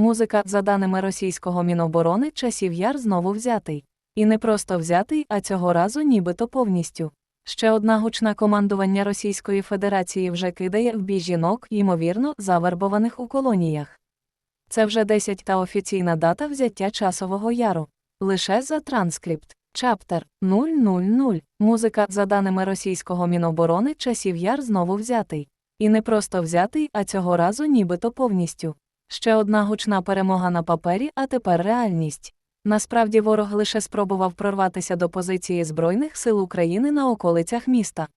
Музика, за даними російського Міноборони, часів яр знову взятий. І не просто взятий, а цього разу нібито повністю. Ще одна гучна командування Російської Федерації вже кидає в бій жінок, ймовірно, завербованих у колоніях. Це вже 10 та офіційна дата взяття часового яру. Лише за транскрипт. Чаптер 000. Музика, за даними російського Міноборони, часів яр знову взятий. І не просто взятий, а цього разу нібито повністю. Ще одна гучна перемога на папері, а тепер реальність. Насправді ворог лише спробував прорватися до позиції Збройних сил України на околицях міста.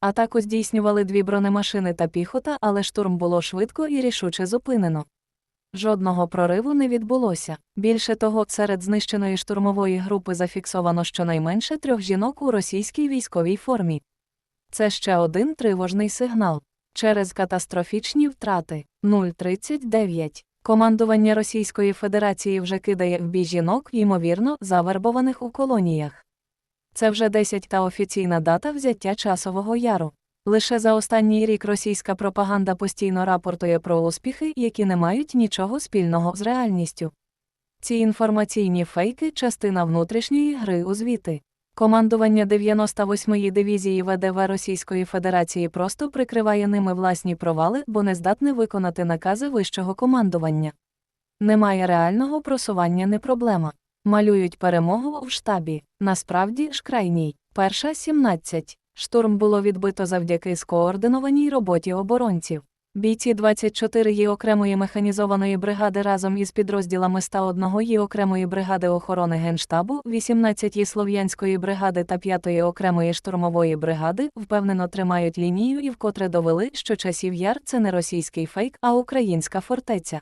Атаку здійснювали дві бронемашини та піхота, але штурм було швидко і рішуче зупинено. Жодного прориву не відбулося. Більше того, серед знищеної штурмової групи зафіксовано щонайменше трьох жінок у російській військовій формі. Це ще один тривожний сигнал. Через катастрофічні втрати 039. Командування Російської Федерації вже кидає в бій жінок, ймовірно, завербованих у колоніях. Це вже 10 та офіційна дата взяття часового яру. Лише за останній рік російська пропаганда постійно рапортує про успіхи, які не мають нічого спільного з реальністю. Ці інформаційні фейки частина внутрішньої гри у звіти. Командування 98-ї дивізії ВДВ Російської Федерації просто прикриває ними власні провали, бо не здатне виконати накази вищого командування. Немає реального просування не проблема. Малюють перемогу в штабі. Насправді ж крайній. Перша 17. Штурм було відбито завдяки скоординованій роботі оборонців. Бійці 24-ї окремої механізованої бригади разом із підрозділами 101-ї окремої бригади охорони Генштабу, 18-ї Слов'янської бригади та 5-ї окремої штурмової бригади впевнено тримають лінію і вкотре довели, що часів яр це не російський фейк, а українська фортеця.